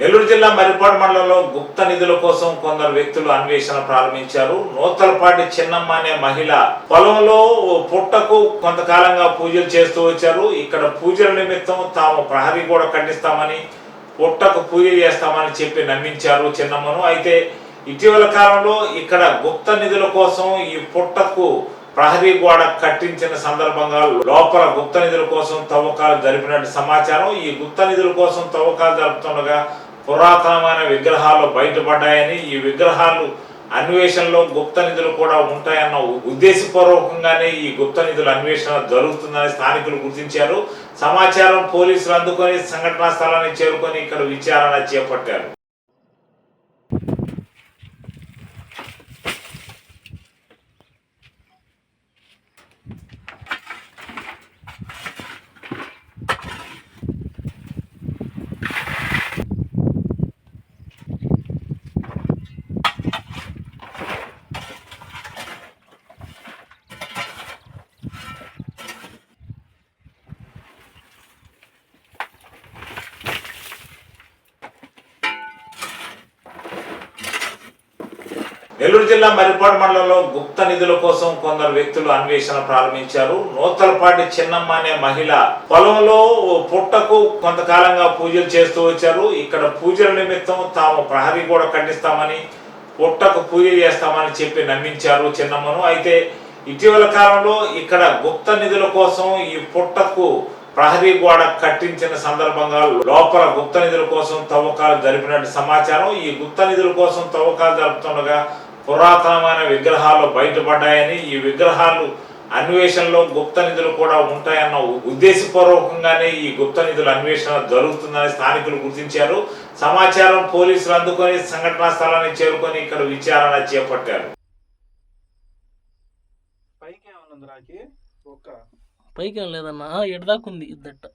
నెల్లూరు జిల్లా మరిపాడు మండలంలో గుప్త నిధుల కోసం కొందరు వ్యక్తులు అన్వేషణ ప్రారంభించారు. నూతలపాటి చిన్నమ్మ అనే మహిళ పొలంలో ఓ పుట్టకు కొంతకాలంగా పూజలు చేస్తూ వచ్చారు. ఇక్కడ పూజల నిమిత్తం తాము ప్రహరీ కూడా కట్టిస్తామని పుట్టకు పూజ చేస్తామని చెప్పి నమ్మించారు చిన్నమ్మను. అయితే ఇటీవల కాలంలో ఇక్కడ గుప్త నిధుల కోసం ఈ పుట్టకు ప్రహరీ గోడ కట్టించిన సందర్భంగా లోపల గుప్త నిధుల కోసం తవ్వకాలు జరిపినట్టు సమాచారం. ఈ గుప్త నిధుల కోసం తవ్వకాలు జరుపుతుండగా పురాతనమైన విగ్రహాలు బయటపడ్డాయని ఈ విగ్రహాలు అన్వేషణలో గుప్త నిధులు కూడా ఉంటాయన్న ఉద్దేశపూర్వకంగానే ఈ గుప్త నిధుల అన్వేషణ జరుగుతుందని స్థానికులు గుర్తించారు. సమాచారం పోలీసులు అందుకొని సంఘటనా స్థలాన్ని చేరుకొని ఇక్కడ విచారణ చేపట్టారు. నెల్లూరు జిల్లా మరిపాడు మండలంలో గుప్త నిధుల కోసం కొందరు వ్యక్తులు అన్వేషణ ప్రారంభించారు. నూతలపాటి చిన్నమ్మ అనే మహిళ పొలంలో ఓ పుట్టకు కొంతకాలంగా పూజలు చేస్తూ వచ్చారు. ఇక్కడ పూజల నిమిత్తం తాము ప్రహరీ కూడా కట్టిస్తామని పుట్టకు పూజ చేస్తామని చెప్పి నమ్మించారు చిన్నమ్మను. అయితే ఇటీవల కాలంలో ఇక్కడ గుప్త నిధుల కోసం ఈ పుట్టకు ప్రహరీ గోడ కట్టించిన సందర్భంగా లోపల గుప్త నిధుల కోసం తవ్వకాలు జరిపినట్టు సమాచారం. ఈ గుప్త నిధుల కోసం తవ్వకాలు జరుపుతుండగా పురాతనమైన విగ్రహాలు బయటపడ్డాయని ఈ విగ్రహాలు అన్వేషణలో గుప్త నిధులు కూడా ఉంటాయన్న ఉద్దేశపూర్వకంగానే ఈ గుప్త నిధుల అన్వేషణ జరుగుతుందని స్థానికులు గుర్తించారు. సమాచారం పోలీసులు అందుకొని సంఘటనా స్థలాన్ని చేరుకొని ఇక్కడ విచారణ చేపట్టారు. పైకి ఏమన్నా రాకి ఒక్క పైకి ఏం లేదన్నా. ఎడదాకుంది ఇద్దట